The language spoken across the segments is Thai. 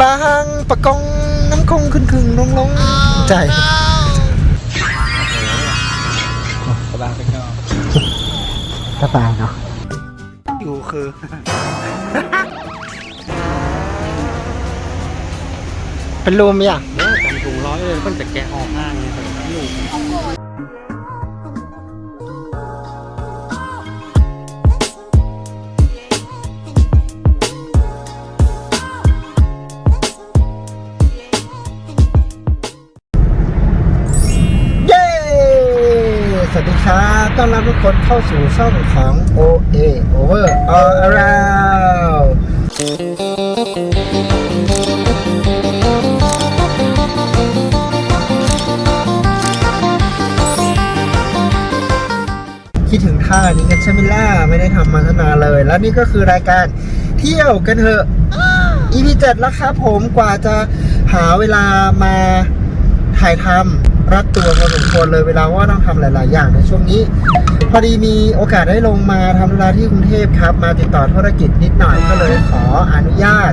บางปะกงน้ำคงขึ้นคึงลงลงใจกระบางเป็นก็สบายเนาะอยู่คือเป็นรูมยังเออทำถุงร้อยเลยเพิ่งจะแกะออกห้างเนี่ยแต่ลูก ต้อนรับทุกคนเข้าสู่ช่องของ OA Over All Around คิดถึงท่านี้กันใช่ไหมล่ะ ไม่ได้ทำมาตั้งนานเลย แล้วนี่ก็คือรายการเที่ยวกันเถอะ EP 7แล้วครับผมกว่าจะหาเวลามาถ่ายทำ รัดตัวพอสมควรเลยเวลาว่าต้องทำหลาย ๆ อย่างในช่วงนี้ พอดีมีโอกาสได้ลงมาทำธุระที่กรุงเทพครับ มาติดต่อธุรกิจนิดหน่อยก็เลยขออนุญาต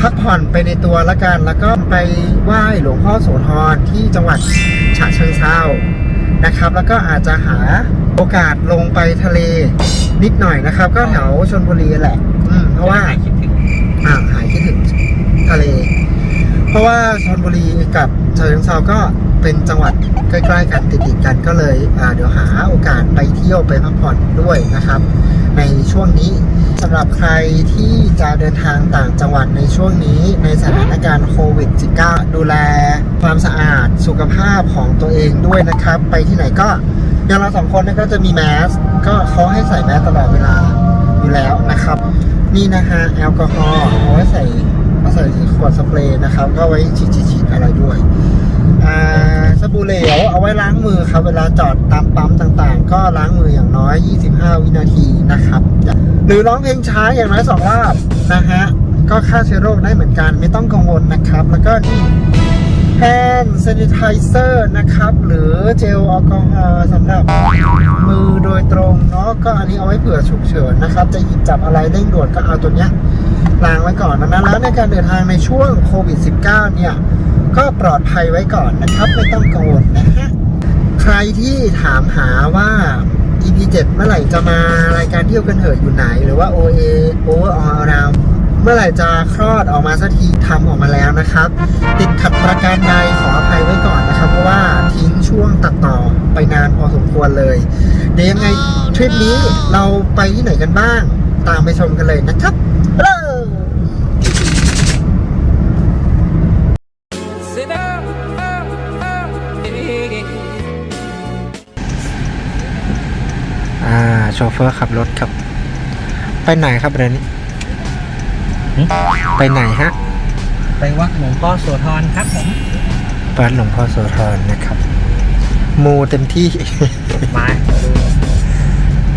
พักผ่อนไปในตัวละกัน แล้วก็ไปไหว้หลวงพ่อโสธรที่จังหวัดฉะเชิงเทรานะครับ แล้วก็อาจจะหาโอกาสลงไปทะเลนิดหน่อยนะครับ ก็แถวชนบุรีแหละอืมเพราะว่าคิดถึงอ่าหายคิดถึงทะเล เพราะว่าชลบุรีกับฉะเชิงเทราก็ เป็นจังหวัดใกล้ๆกันติดๆกันก็เลยเดี๋ยวหาโอกาสไปเที่ยวไปพักผ่อนด้วยนะครับ ในช่วงนี้สำหรับใครที่จะเดินทางต่างจังหวัดในช่วงนี้ในสถานการณ์โควิด -19 ดูแลความสะอาดสุขภาพของตัวเองด้วยนะครับ ไปที่ไหนก็อย่างเราสองคนนี่ก็จะมีแมสก็เขาให้ใส่แมสตลอดเวลาอยู่แล้วนะครับ นี่นะฮะแอลกอฮอล์เอาไว้ใส่เอาใส่ที่ขวดสเปรย์นะครับ ก็ไว้ฉีดๆอะไรด้วย สบู่เหลวเอาไว้ล้างมือครับ เวลาจอดตามปั๊มต่างๆ ก็ล้างมืออย่างน้อย 25 วินาทีนะครับ หรือร้องเพลงช้าอย่างน้อยสองรอบนะฮะ ก็ฆ่าเชื้อโรคได้เหมือนกันไม่ต้องกังวลนะครับ แล้วก็นี่แฮนด์เซนิไทเซอร์นะครับ หรือเจลแอลกอฮอล์สำหรับมือโดยตรงเนาะก็อันนี้เอาไว้เผื่อฉุกเฉินนะครับ จะหยิบจับอะไรเร่งด่วนก็เอาตัวเนี้ยล้างไว้ก่อนนะแล้วในการเดินทางในช่วงโควิด -19 เนี่ย ก็ปลอดภัยไว้ก่อนนะครับ ไม่ต้องกังวลนะฮะใครที่ถามหาว่า EP 7 เมื่อไหร่จะมารายการเที่ยวกันเถอะอยู่ไหน หรือว่า OA Over All Around เมื่อไหร่จะคลอดออกมาสักทีทำออกมาแล้วนะครับ ติดขัดประการใดขออภัยไว้ก่อนนะครับ เพราะว่าทิ้งช่วงตัดต่อไปนานพอสมควรเลย เดี๋ยวยังไงทริปนี้เราไปที่ไหนกันบ้าง ตามไปชมกันเลยนะครับเริ่ อ่าโชเฟอร์ขับรถครับ ไปไหนครับเรนนี่หึไปไหนฮะ ไปวัดหลวงพ่อโสธรครับผมวัดหลวงพ่อโสธรนะครับ มูเต็มที่มา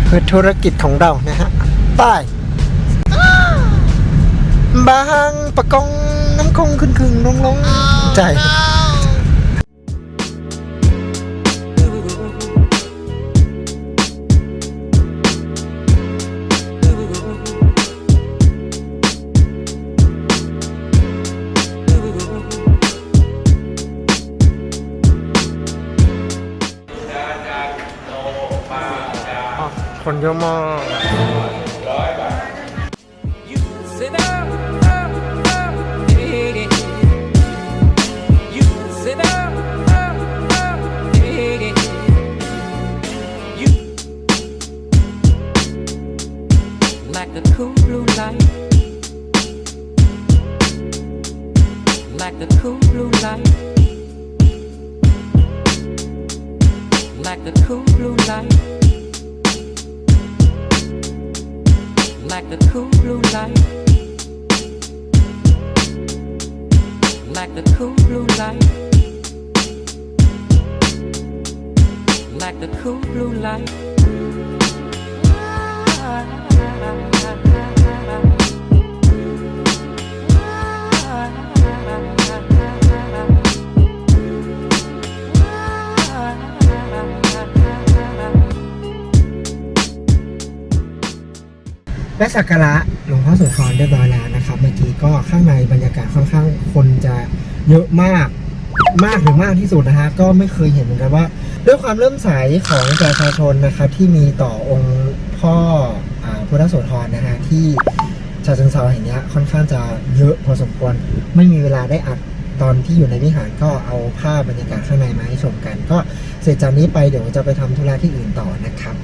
เพื่อธุรกิจของเรานะฮะไป้ายบางปะกงน้ำคงขึ้นคึงลงลงใจ like the cool blue light, like the cool blue light, like the cool blue light. like the cool blue light. Like the cool blue light. Like the cool blue light. และสักการะหลวงพ่อโสธรเรียบร้อยแล้วนะครับ เมื่อกี้ก็ข้างในบรรยากาศค่อนข้างคนจะเยอะมากมากถึงมากที่สุดนะฮะก็ไม่เคยเห็นเหมือนกันว่า ด้วยความเริ่อมใสของประชาชนนะครับที่มีต่อองค์พ่ออพุทธโสธรนะฮะที่ชาเชิงเซาแห่งเนี้ยค่อนข้างจะเยอะพอสมควร ไม่มีเวลาได้อัดตอนที่อยู่ในวิหารก็เอาภาพบรรยากาศข้างในมาให้ชมกัน ก็เสร็จจากนี้ไปเดี๋ยวจะไปทำธุระที่อื่นต่อนะครับ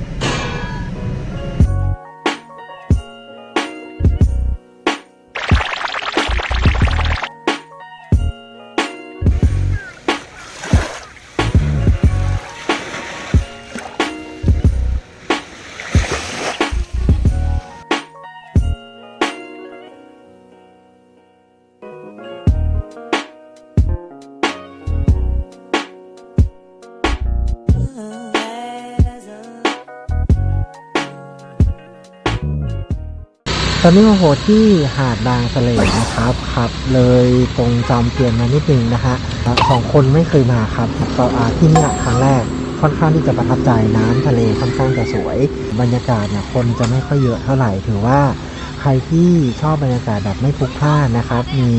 ตอนนี้มาโหที่หาดบางสะเลนะครับครับ เลยตรงจอมเทียนมานิดนึงนะฮะสองคนไม่เคยมาครับก็อาที่นี่ครั้งแรกค่อนข้างที่จะประทับใจน้ำทะเลค่อนข้างจะสวย บรรยากาศเนี่ยคนจะไม่ค่อยเยอะเท่าไหร่ถือว่าใครที่ชอบบรรยากาศแบบไม่พลุกพล่านนะครับ มี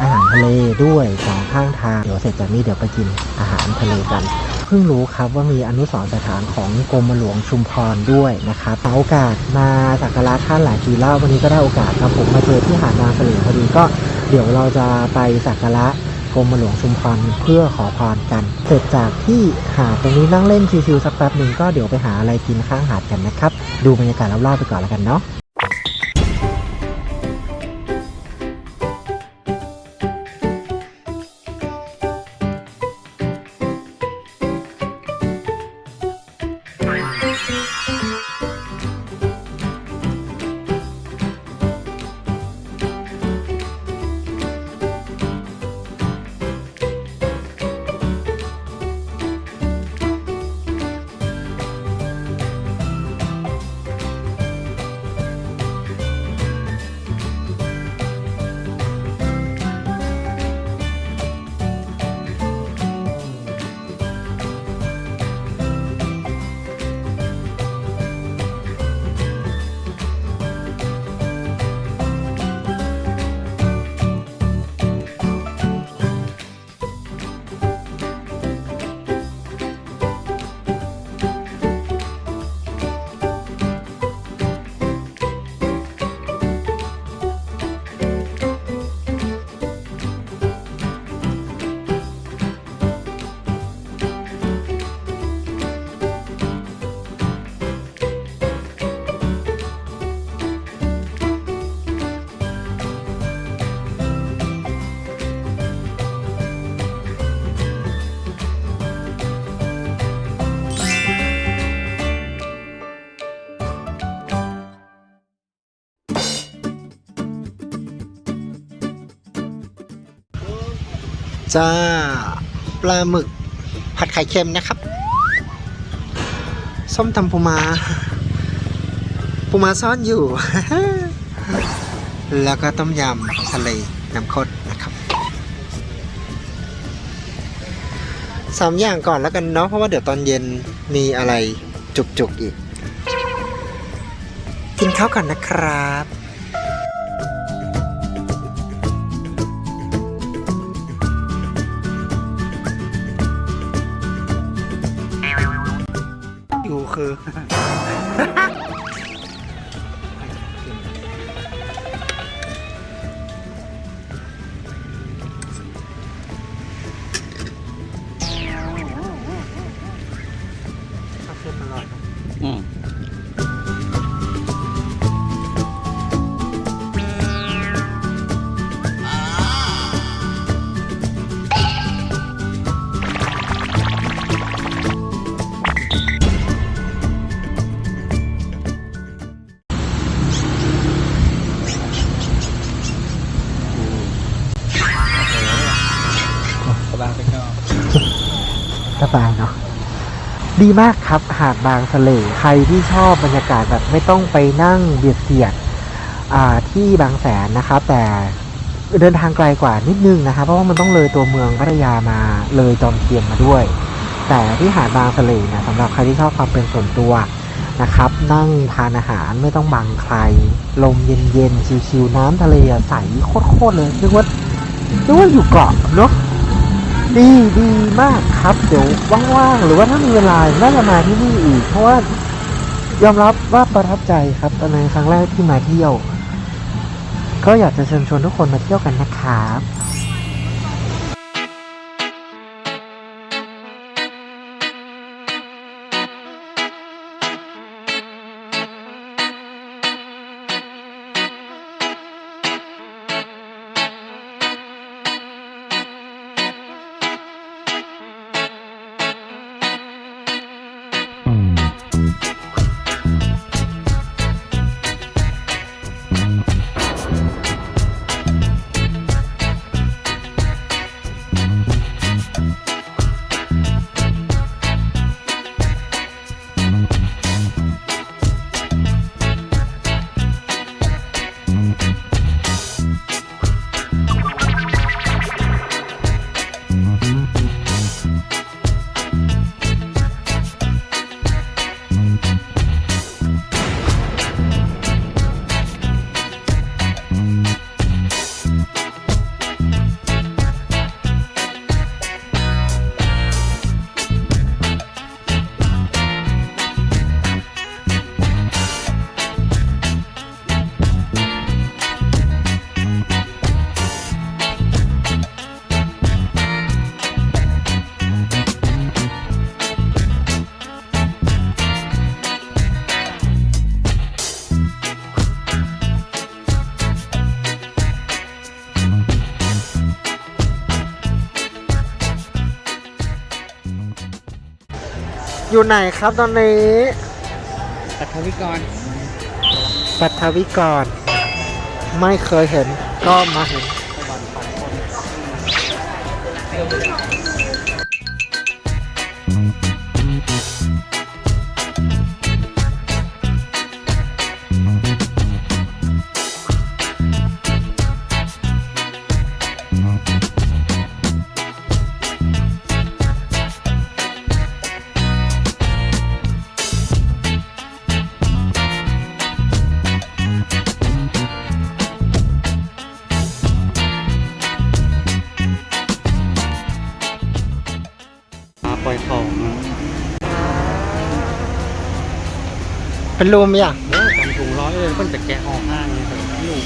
อาหารทะเลด้วยสองข้างทางเดี๋ยวเสร็จจากนี้เดี๋ยวไปกินอาหารทะเลกัน เพิ่งรู้ครับว่ามีอนุสรณ์สถานของกรมหลวงชุมพรด้วยนะครับโอกาสมาสักการะท่านหลายปีแล้ววันนี้ก็ได้โอกาสครับผมมาเจอที่หาดบางเสลพอดีก็เดี๋ยวเราจะไปสักการะกรมหลวงชุมพรเพื่อขอพรกัน เสร็จจากที่หาดตรงนี้นั่งเล่นชิวๆสักแป๊บหนึ่งก็เดี๋ยวไปหาอะไรกินข้างหาดกันนะครับ ดูบรรยากาศรอบๆไปก่อนแล้วกันเนาะ จ้า ปลาหมึก ผัดไข่เค็มนะครับ ส้มตำปูมาปูมาซ่อนอยู่ แล้วก็ต้มยำทะเลน้ำข้นนะครับสามอย่างก่อนแล้วกันเนาะเพราะว่าเดี๋ยวตอนเย็นมีอะไรจุกๆอีก กินข้าวก่อนนะครับ คือ สบายไปก็สบายเนาะดีมากครับหาดบางสะเลใครที่ชอบบรรยากาศแบบไม่ต้องไปนั่งเบียดเสียดอ่าที่บางแสนนะครับ แต่เดินทางไกลกว่านิดนึงนะครับเพราะว่ามันต้องเลยตัวเมืองพัทยามาเลยจอมเทียนมาด้วย แต่ที่หาดบางสะเลเนี่ยสำหรับใครที่ชอบความเป็นส่วนตัวนะครับ นั่งทานอาหารไม่ต้องบังใคร ลมเย็นๆชิวๆน้ำทะเลใสโคตรๆเลยเรียกว่านึกว่าอยู่เกาะเนาะ ดีดีมากครับเดี๋ยวว่างๆหรือว่าถ้ามีเวลาน่าจะมาที่นี่อีก เพราะว่ายอมรับว่าประทับใจครับตอนในครั้งแรกที่มาเที่ยว ก็อยากจะเชิญชวนทุกคนมาเที่ยวกันนะครับ อยู่ไหนครับตอนนี้ปัทวิกรปัทวิกร ไม่เคยเห็นก็มาเห็น เป็นรูมอย่าง โอ้ทำถุงร้อยเลยเพิ่นจะแกะออกห้างเนี่ยครับพี่ลูก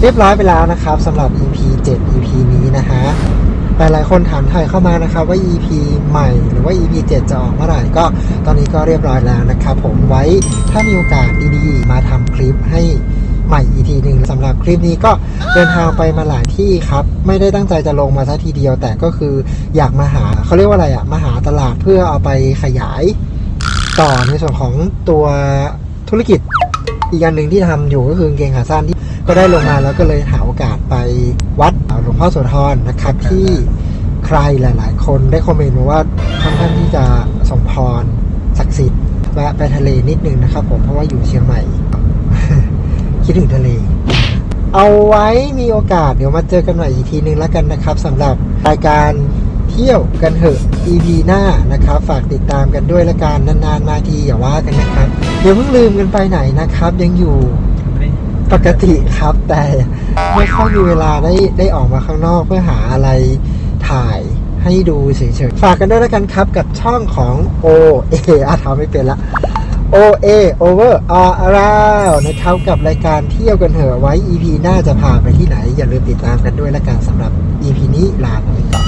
เรียบร้อยไปแล้วนะครับสำหรับ EP 7 EP นี้นะฮะหลายๆคนถามไทยเข้ามานะครับว่า EP ใหม่หรือว่า EP 7 จะออกเมื่อไหร่ก็ ตอนนี้ก็เรียบร้อยแล้วนะครับผมไว้ถ้ามีโอกาสดีๆ มาทำคลิปให้ ใหม่อีกทีหนึ่งสำหรับคลิปนี้ก็เดินทางไปมาหลายที่ครับ ไม่ได้ตั้งใจจะลงมาซะทีเดียว แต่ก็คืออยากมาหาเขาเรียกว่าอะไรอะมาหาตลาดเพื่อเอาไปขยาย ต่อในส่วนของตัวธุรกิจอีกอันหนึ่งที่ทำอยู่ก็คือกางเกงขาสั้นที่ก็ได้ลงมาแล้วก็เลยหาโอกาสไปวัดหลวงพ่อโสธรนะครับที่ใครหลาย ๆ คนได้คอมเมนต์มาว่าค่อนข้างที่จะสมพรศักดิ์สิทธิ์แวะไปทะเลนิดนึงนะครับผมเพราะว่าอยู่เชียงใหม่ ดถึงทะเล เอาไว้มีโอกาสเดี๋ยวมาเจอกันใหม่อีกทีนึงแล้วกันนะครับสำหรับรายการเที่ยวกันเหอะ EP หน้านะครับ ฝากติดตามกันด้วยละกันนานๆมาทีอย่าว่ากันนะครับเดี๋ยวเพิ่งลืมกันไปไหนนะครับ ยังอยู่ปกติครับแต่ไม่ค่อยมีเวลาได้ได้ออกมาข้างนอกเพื่อหาอะไรถ่ายให้ดูเฉยๆ ฝากกันด้วยละกันครับกับช่องของ O A อะทำไม่เป็นละ OA Over All Around นะครับกับรายการเที่ยวกันเหอะไว้ EP หน้าจะพาไปที่ไหน อย่าลืมติดตามกันด้วยละกันสำหรับ EP นี้ลาไปก่อน